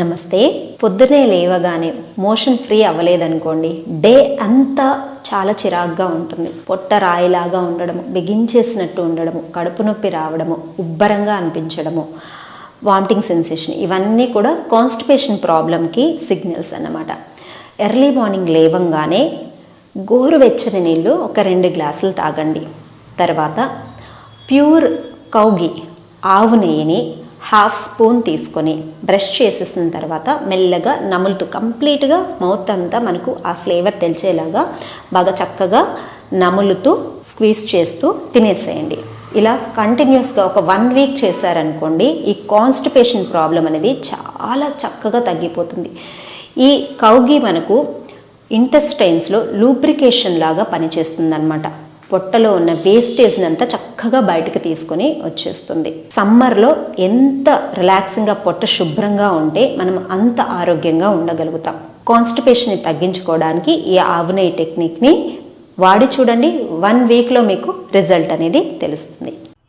నమస్తే. పొద్దునే లేవగానే మోషన్ ఫ్రీ అవ్వలేదనుకోండి డే అంతా చాలా చిరాగ్గా ఉంటుంది. పొట్ట రాయిలాగా ఉండడము బిగించేసినట్టు ఉండడము కడుపు నొప్పి రావడము ఉబ్బరంగా అనిపించడము వామిటింగ్ సెన్సేషన్ ఇవన్నీ కూడా కాన్స్టిపేషన్ ప్రాబ్లంకి సిగ్నల్స్ అన్నమాట. ఎర్లీ మార్నింగ్ లేవంగానే గోరువెచ్చని నీళ్ళు ఒక రెండు గ్లాసులు తాగండి. తర్వాత ప్యూర్ కౌగి ఆవు నెయ్యిని హాఫ్ స్పూన్ తీసుకొని బ్రష్ చేసేసిన తర్వాత మెల్లగా నములుతూ కంప్లీట్గా మౌత్ అంతా మనకు ఆ ఫ్లేవర్ తెలిసేలాగా బాగా చక్కగా నములుతూ స్క్వీజ్ చేస్తూ తినేసేయండి. ఇలా కంటిన్యూస్గా ఒక వన్ వీక్ చేశారనుకోండి ఈ కాన్స్టిపేషన్ ప్రాబ్లం అనేది చాలా చక్కగా తగ్గిపోతుంది. ఈ కౌగి మనకు ఇంటెస్టైన్స్లో లూబ్రికేషన్ లాగా పనిచేస్తుంది అనమాట పొట్టలో ఉన్న వేస్టేజ్ని అంతా చక్కగా బయటకు తీసుకొని వచ్చేస్తుంది. సమ్మర్లో ఎంత రిలాక్సింగ్గా పొట్ట శుభ్రంగా ఉంటే మనం అంత ఆరోగ్యంగా ఉండగలుగుతాం. కాన్స్టిపేషన్ని తగ్గించుకోవడానికి ఈ ఆవునై టెక్నిక్ని వాడి చూడండి. వన్ వీక్లో మీకు రిజల్ట్ అనేది తెలుస్తుంది.